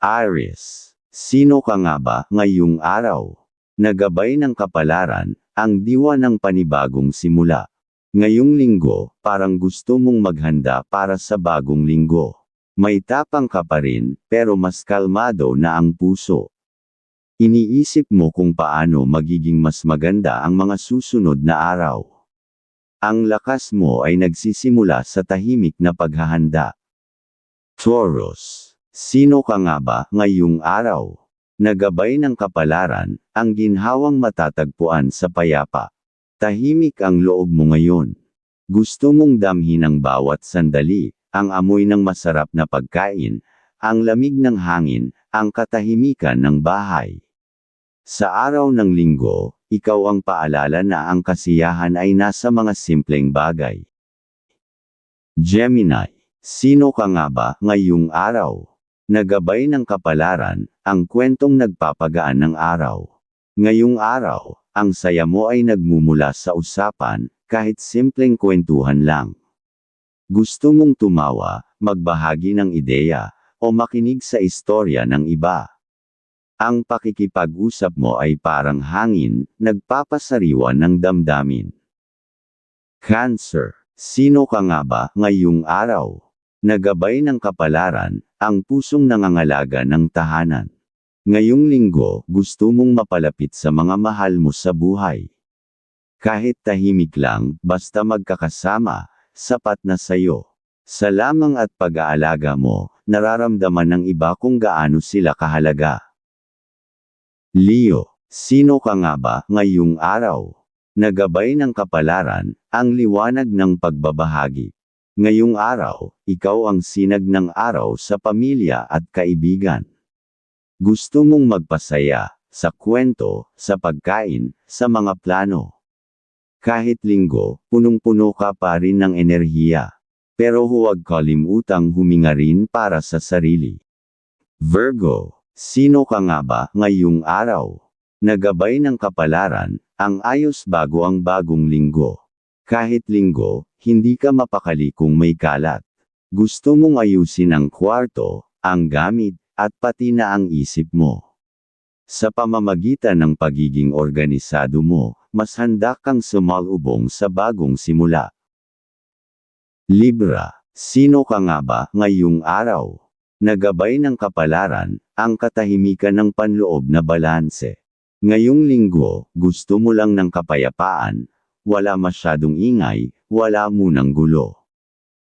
Aries. Sino ka nga ba ngayong araw? Nagabay ng kapalaran, ang diwa ng panibagong simula. Ngayong linggo, parang gusto mong maghanda para sa bagong linggo. May tapang ka pa rin, pero mas kalmado na ang puso. Iniisip mo kung paano magiging mas maganda ang mga susunod na araw. Ang lakas mo ay nagsisimula sa tahimik na paghahanda. Taurus. Sino ka nga ba ngayong araw? Nagabay ng kapalaran, ang ginhawang matatagpuan sa payapa. Tahimik ang loob mo ngayon. Gusto mong damhin ang bawat sandali, ang amoy ng masarap na pagkain, ang lamig ng hangin, ang katahimikan ng bahay. Sa araw ng linggo, ikaw ang paalala na ang kasiyahan ay nasa mga simpleng bagay. Gemini, sino ka nga ba ngayong araw? Nagabay ng kapalaran, ang kwentong nagpapagaan ng araw. Ngayong araw, ang saya mo ay nagmumula sa usapan, kahit simpleng kwentuhan lang. Gusto mong tumawa, magbahagi ng ideya, o makinig sa istorya ng iba. Ang pakikipag-usap mo ay parang hangin, nagpapasariwa ng damdamin. Cancer, sino ka nga ba ngayong araw? Nagabay ng kapalaran, ang pusong nangangalaga ng tahanan. Ngayong linggo, gusto mong mapalapit sa mga mahal mo sa buhay. Kahit tahimik lang, basta magkakasama, sapat na sayo. Sa lamang at pag-aalaga mo, nararamdaman ng iba kung gaano sila kahalaga. Leo, sino ka nga ba ngayong araw? Nagabay ng kapalaran, ang liwanag ng pagbabahagi. Ngayong araw, ikaw ang sinag ng araw sa pamilya at kaibigan. Gusto mong magpasaya, sa kwento, sa pagkain, sa mga plano. Kahit linggo, punong-puno ka pa rin ng enerhiya. Pero huwag kalimutang huminga rin para sa sarili. Virgo, sino ka nga ba ngayong araw? Nagabay ng kapalaran, ang ayos bago ang bagong linggo. Kahit linggo, hindi ka mapakali kung may kalat. Gusto mong ayusin ang kwarto, ang gamit, at pati na ang isip mo. Sa pamamagitan ng pagiging organisado mo, mas handa kang sumalubong sa bagong simula. Libra, sino ka nga ba ngayong araw? Nagabay ng kapalaran, ang katahimikan ng panloob na balanse. Ngayong linggo, gusto mo lang ng kapayapaan, wala masyadong ingay, wala munang gulo.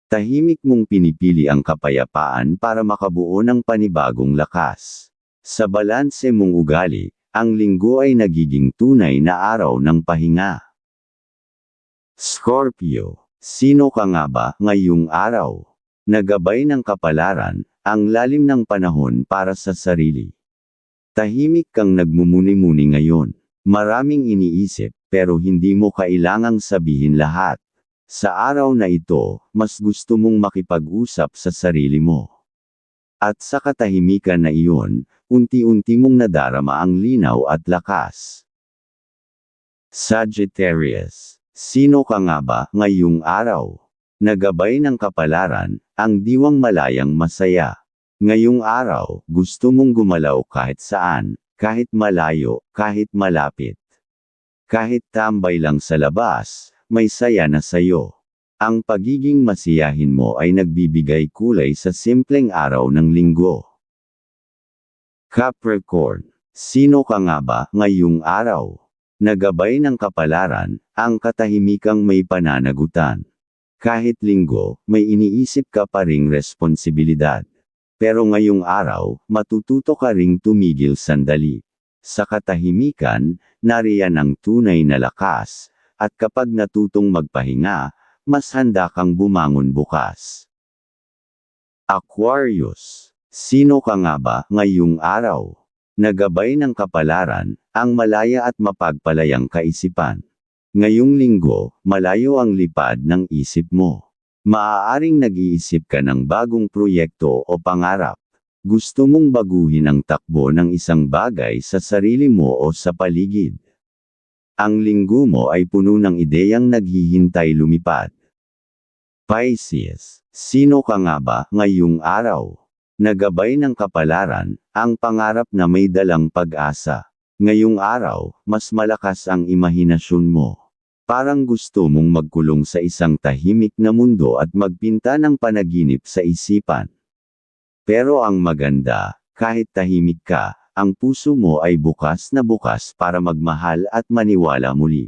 Tahimik mong pinipili ang kapayapaan para makabuo ng panibagong lakas. Sa balanse mong ugali, ang linggo ay nagiging tunay na araw ng pahinga. Scorpio, sino ka nga ba ngayong araw? Nagabay ng kapalaran, ang lalim ng panahon para sa sarili. Tahimik kang nagmumuni-muni ngayon. Maraming iniisip, pero hindi mo kailangang sabihin lahat. Sa araw na ito, mas gusto mong makipag-usap sa sarili mo. At sa katahimikan na iyon, unti-unti mong nadarama ang linaw at lakas. Sagittarius, sino ka nga ba ngayong araw? Nagabay ng kapalaran, ang diwang malayang masaya. Ngayong araw, gusto mong gumalaw kahit saan, kahit malayo, kahit malapit. Kahit tambay lang sa labas, may saya na sayo. Ang pagiging masiyahin mo ay nagbibigay kulay sa simpleng araw ng linggo. Capricorn, sino ka nga ba ngayong araw? Nagabay ng kapalaran, ang katahimikang may pananagutan. Kahit linggo, may iniisip ka pa ring responsibilidad. Pero ngayong araw, matututo ka ring tumigil sandali. Sa katahimikan, nariyan ang tunay na lakas, at kapag natutong magpahinga, mas handa kang bumangon bukas. Aquarius, sino ka nga ba ngayong araw? Nagabay ng kapalaran, ang malaya at mapagpalayang kaisipan. Ngayong linggo, malayo ang lipad ng isip mo. Maaaring nag-iisip ka ng bagong proyekto o pangarap. Gusto mong baguhin ang takbo ng isang bagay sa sarili mo o sa paligid. Ang linggo mo ay puno ng ideyang naghihintay lumipad. Pisces, sino ka nga ba ngayong araw? Nagabay ng kapalaran, ang pangarap na may dalang pag-asa. Ngayong araw, mas malakas ang imahinasyon mo. Parang gusto mong magkulong sa isang tahimik na mundo at magpinta ng panaginip sa isipan. Pero ang maganda, kahit tahimik ka, ang puso mo ay bukas na bukas para magmahal at maniwala muli.